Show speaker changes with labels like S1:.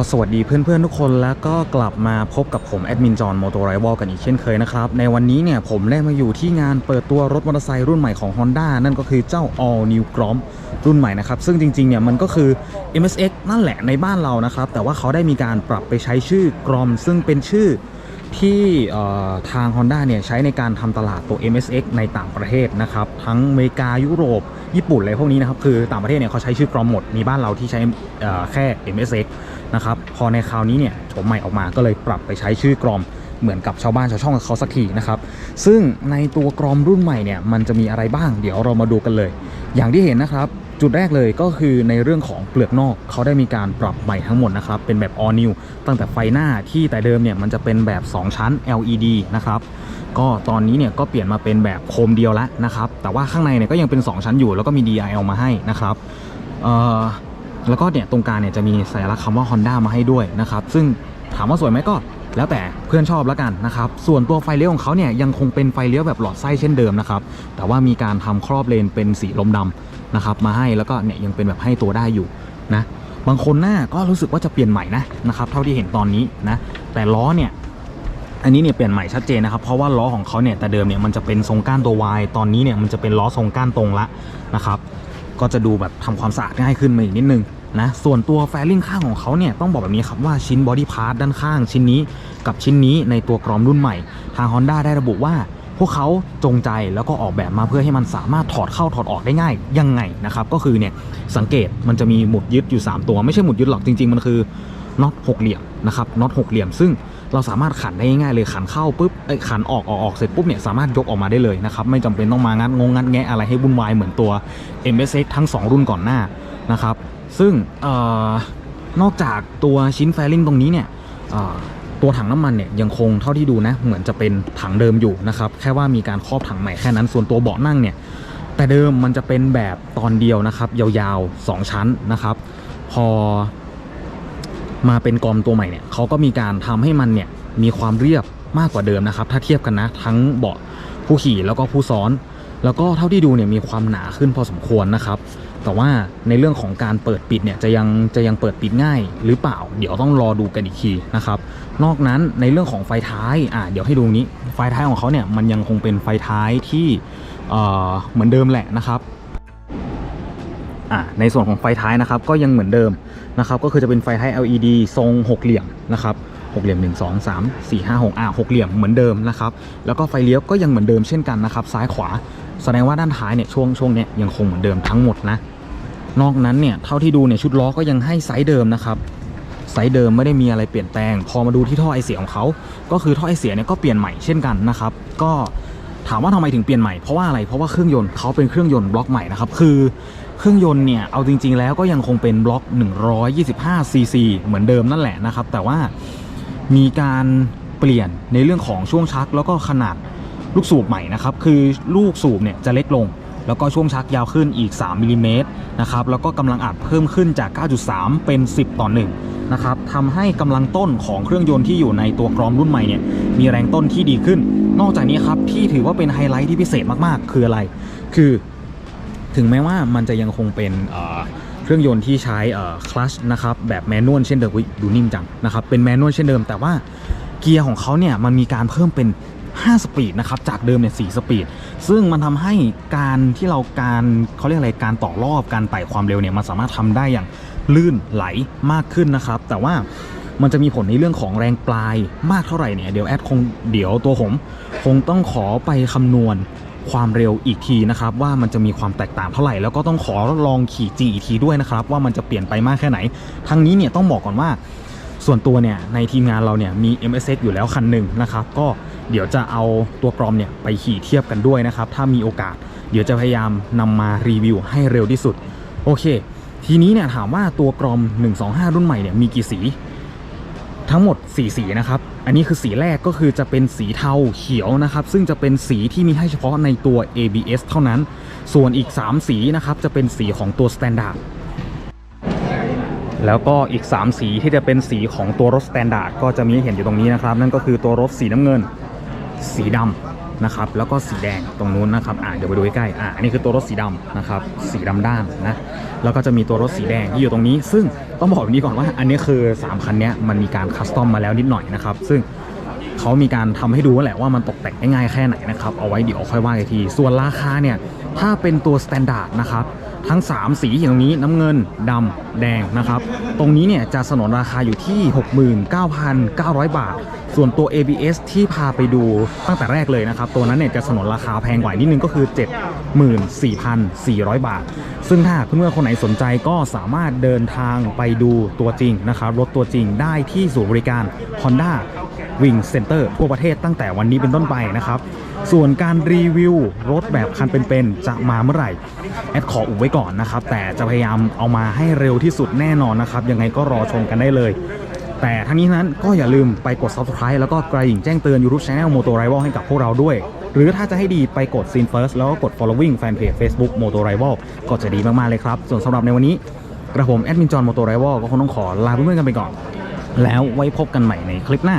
S1: ก็สวัสดีเพื่อนๆทุกคนแล้วก็กลับมาพบกับผมแอดมินจอห์นมอเตอร์ไรวอลกันอีกเช่นเคยนะครับ ในวันนี้เนี่ยผมได้มาอยู่ที่งานเปิดตัวรถมอเตอร์ไซค์รุ่นใหม่ของ Honda นั่นก็คือเจ้า All New Grom รุ่นใหม่นะครับ ซึ่งจริงๆเนี่ยมันก็คือ MSX นั่นแหละในบ้านเรานะครับ แต่ว่าเขาได้มีการปรับไปใช้ชื่อ Grom ซึ่งเป็นชื่อที่ทาง Honda เนี่ยใช้ในการทำตลาดตัว MSX ในต่างประเทศนะครับ ทั้งอเมริกายุโรป ญี่ปุ่นอะไรพวกนี้นะครับ คือต่างประเทศเนี่ยเขาใช้ชื่อกรอมหมดมีบ้านเราที่ใช้แค่ MSX นะครับพอในคราวนี้เนี่ยโฉมใหม่ออกมาก็เลยปรับไปใช้ชื่อกรอมเหมือนกับชาวบ้านชาวช่องเขาสักทีนะครับซึ่งในตัวกรอมรุ่นใหม่เนี่ยมันจะมีอะไรบ้างเดี๋ยวเรามาดูกันเลย อย่างที่เห็นนะครับจุดแรกเลยก็คือในเรื่องของเปลือกนอกเขาได้มีการปรับใหม่ทั้งหมดนะครับเป็นแบบ all new ตั้งแต่ไฟหน้าที่แต่เดิมเนี่ยมันจะเป็นแบบ 2 ชั้น LED นะครับก็ตอนนี้เนี่ยก็เปลี่ยนมาเป็นแบบโคมเดียวแล้วนะครับแต่ว่าข้างในเนี่ยก็ยังเป็น 2 ชั้นอยู่แล้วก็มี DIL มาให้นะครับเอ่อ แล้วก็เนี่ยตรงกลางเนี่ยจะมีสัญลักษณ์คำว่า Honda มาให้ด้วยนะครับ ซึ่งถามว่าสวยไหมก็แล้วแต่เพื่อนชอบแล้วกันนะครับ ส่วนตัวไฟเลี้ยวของเขาเนี่ยยังคงเป็นไฟเลี้ยวแบบหลอดไส้เช่นเดิมนะครับ แต่ว่ามีการทำครอบเลนเป็นสีลมดำนะครับมาให้แล้วก็เนี่ยยังเป็นแบบให้ตัวได้อยู่นะบางคนหน้าก็รู้สึกว่าจะเปลี่ยนใหม่นะนะครับเท่าที่เห็นตอนนี้นะแต่ล้อเนี่ยอันนี้เนี่ยเปลี่ยนใหม่ชัดเจนนะครับเพราะว่าล้อของเขาเนี่ยแต่เดิมเนี่ยมันจะเป็นทรงก้านตัว Y ตอนนี้เนี่ยมันจะเป็นล้อทรงก้านตรงละนะครับก็จะดูแบบทำความสะอาดง่ายขึ้นมาอีกนิดนึง นะส่วนตัวแฟลิ่งข้างของเขาเนี่ยต้องบอกแบบนี้ครับว่าชิ้นบอดี้พาร์ทด้านข้างชิ้นนี้กับชิ้นนี้ในตัวกรอมรุ่นใหม่ ทาง Honda ได้ระบุว่า พวกเขาจงใจแล้วก็ออกแบบมาเพื่อให้มันสามารถถอดเข้าถอดออกได้ง่ายยังไงนะครับก็คือเนี่ยสังเกตมันจะมีหมุดยึดอยู่ 3 ตัว ไม่ใช่หมุดยึดหรอกจริง ๆ มันคือน็อตหกเหลี่ยมนะครับน็อตหกเหลี่ยม ซึ่งเราสามารถขันได้ง่ายเลยขันเข้าปุ๊บเอ้ขันออกออกออกเสร็จปุ๊บเนี่ยสามารถยกออกมาได้เลยนะครับไม่จำเป็นต้องมางัดงงงัดแงะอะไรให้วุ่นวายเหมือนตัว MSX ทั้ง 2 รุ่นก่อนหน้านะครับ ซึ่งออนอกจากตัวชิ้นแฟลิงตรงนี้เนี่ยตัวถังน้ำมันเนี่ยยังคงเท่าที่ดูนะ เหมือนจะเป็นถังเดิมอยู่นะครับแค่ว่ามีการครอบถังใหม่แค่นั้นส่วนตัวเบาะนั่งเนี่ยแต่เดิมมันจะเป็นแบบตอนเดียวนะครับยาวๆ 2 ชั้นนะครับ พอมาเป็นกรอมตัวใหม่เนี่ยเขาก็มีการทำให้มันเนี่ยมีความเรียบมากกว่าเดิมนะครับ ถ้าเทียบกันนะ ทั้งเบาะผู้ขี่แล้วก็ผู้ซ้อน แล้วก็เท่าที่ดูเนี่ยมีความหนาขึ้นพอสมควรนะครับ แต่ว่าในเรื่องของการเปิดปิดเนี่ยจะยังจะยังเปิดปิดง่ายหรือเปล่า เดี๋ยวต้องรอดูกันอีกทีนะครับ นอกนั้นในเรื่องของไฟท้ายอ่าเดี๋ยวให้ดูนี้ไฟท้ายของเขาเนี่ยมันยังคงเป็นไฟท้ายที่เอ่อเหมือนเดิมแหละนะครับอ่าในส่วนของไฟท้ายนะครับก็ยังเหมือนเดิมนะครับก็คือจะเป็นไฟท้าย LED ทรงหกเหลี่ยมนะครับหกเหลี่ยม 1 2 3 4 5 6อ่าหกเหลี่ยมเหมือนเดิมนะครับแล้วก็ไฟเลี้ยวก็ยังเหมือนเดิมเช่นกันนะครับซ้ายขวา แสดงว่าด้านท้ายเนี่ยช่วงช่วงเนี้ยยังคงเหมือนเดิมทั้งหมดนะ นอกนั้นเนี่ยเท่าที่ดูเนี่ยชุดล้อก็ยังให้ไซส์เดิมนะครับไซส์เดิมไม่ได้มีอะไรเปลี่ยนแปลง พอมาดูที่ท่อไอเสียของเขา ก็คือท่อไอเสียเนี่ยก็เปลี่ยนใหม่เช่นกันนะครับ ก็ถามว่าทำไมถึงเปลี่ยนใหม่เพราะว่าอะไรเพราะว่าเครื่องยนต์เขาเป็นเครื่องยนต์บล็อกใหม่นะครับคือเครื่องยนต์เนี่ยเอาจริง ๆ แล้วก็ยังคงเป็นบล็อก 125 ซีซีเหมือนเดิมนั่นแหละนะครับ แต่ว่ามีการเปลี่ยนในเรื่องของช่วงชักแล้วก็ขนาด ลูกสูบใหม่นะครับคือลูกสูบเนี่ยจะเล็กลง แล้วก็ช่วงชักยาวขึ้นอีก 3มิลลิเมตรนะครับแล้วก็กำลังอัดเพิ่มขึ้นจาก 9.3 เป็น 10 ต่อ 1 นะครับทำให้กำลังต้นของเครื่องยนต์ที่อยู่ในตัวกรอมรุ่นใหม่เนี่ยมีแรงต้นที่ดีขึ้น นอกจากนี้ครับที่ถือว่าเป็นไฮไลท์ที่พิเศษมากๆ คืออะไร คือถึงแม้ว่ามันจะยังคงเป็นเครื่องยนต์ที่ใช้คลัชนะครับแบบแมนนวลเช่นเดิมดูนิ่มจังนะครับเป็นแมนนวลเช่นเดิม แต่ว่าเกียร์ของเขาเนี่ยมันมีการเพิ่มเป็น 5 สปีดนะครับจากเดิมเนี่ย4สปีด ซึ่งมันทำให้การที่เราการเขาเรียกอะไรการต่อรอบการไต่ความเร็วเนี่ยมันสามารถทำได้อย่างลื่นไหลมากขึ้นนะครับ แต่ว่ามันจะมีผลในเรื่องของแรงปลายมากเท่าไหร่เนี่ยเดี๋ยวแอดคงเดี๋ยวตัวผม คงต้องขอไปคำนวณความเร็วอีกทีนะครับ ว่ามันจะมีความแตกต่างเท่าไหร่ แล้วก็ต้องขอลองขี่จีอีกทีด้วยนะครับ ว่ามันจะเปลี่ยนไปมากแค่ไหน ทั้งนี้เนี่ยต้องบอกก่อนว่า ส่วนตัวเนี่ยในทีมงานเราเนี่ยมี MSX อยู่แล้วคันหนึ่งนะครับก็เดี๋ยวจะเอาตัวกรอมเนี่ยไปขี่เทียบกันด้วยนะครับถ้ามีโอกาสเดี๋ยวจะพยายามนำมารีวิวให้เร็วที่สุดโอเค ทีนี้เนี่ยถามว่าตัวกรอม 125 รุ่นใหม่เนี่ยมีกี่สีทั้งหมด 4 สีนะครับ อันนี้คือสีแรกก็คือจะเป็นสีเทาเขียวนะครับ ซึ่งจะเป็นสีที่มีให้เฉพาะในตัว ABS เท่านั้น ส่วนอีก 3 สีนะครับ จะเป็นสีของตัว Standard แล้วก็อีก 3 สีที่จะเป็นสีของตัวรถ Standard ก็จะมีเห็นอยู่ตรงนี้นะครับ นั่นก็คือตัวรถสีน้ำเงิน สีดนะครับ แล้วก็สีแดงตรงนู้นนะครับอ่าเดี๋ยวไปดูใกล้ๆอ่าอันนี้คือตัวรถสีดำนะครับ สีดำด้านนะ แล้วก็จะมีตัวรถสีแดงที่อยู่ตรงนี้ ซึ่งต้องบอกแบบนี้ก่อนว่า อันนี้คือ 3 คันนี้มันมีการคัสตอมมาแล้วนิดหน่อยนะครับ ซึ่งเขามีการทำให้ดูแหละว่ามันตกแต่งได้ง่ายแค่ไหนนะครับ เอาไว้เดี๋ยวค่อยว่ากันอีกที ส่วนราคาเนี่ย ถ้าเป็นตัวสแตนดาร์ดนะครับ ทั้ง 3 สีอย่างตรงนี้น้ำเงินดำแดงนะครับ ตรงนี้เนี่ยจะสนนราคาอยู่ที่ 69,900 บาท ส่วนตัว ABS ที่พาไปดูตั้งแต่แรกเลยนะครับ ตัวนั้นเนี่ยจะสนนราคาแพงกว่านิดนึงก็คือ 74,400 บาท ซึ่งถ้าเพื่อนๆคนไหนสนใจก็สามารถเดินทางไปดูตัวจริงนะครับรถตัวจริงได้ที่ศูนย์บริการ Honda วิงเซ็นเตอร์ทั่วประเทศตั้งแต่วันนี้เป็นต้นไปนะครับ ส่วนการรีวิวรถแบบคันเป็นๆจะมาเมื่อไหร่ แอดขออุบไว้ก่อนนะครับ แต่จะพยายามเอามาให้เร็วที่สุดแน่นอนนะครับ ยังไงก็รอชมกันได้เลย แต่ทั้งนี้นั้นก็อย่าลืมไปกด subscribe แล้วก็กระดิ่งแจ้งเตือน YouTube Channel Moto Rival ให้กับพวกเราด้วย หรือถ้าจะให้ดีไปกด Scene First แล้วก็กด following Fanpage Facebook Moto Rival ก็จะดีมากๆเลยครับ ส่วนสำหรับในวันนี้กระผมแอดมินจอห์นโมโตไรวอลก็คงต้องขอลาเพื่อนๆกันไปก่อน แล้วไว้พบกันใหม่ในคลิปหน้า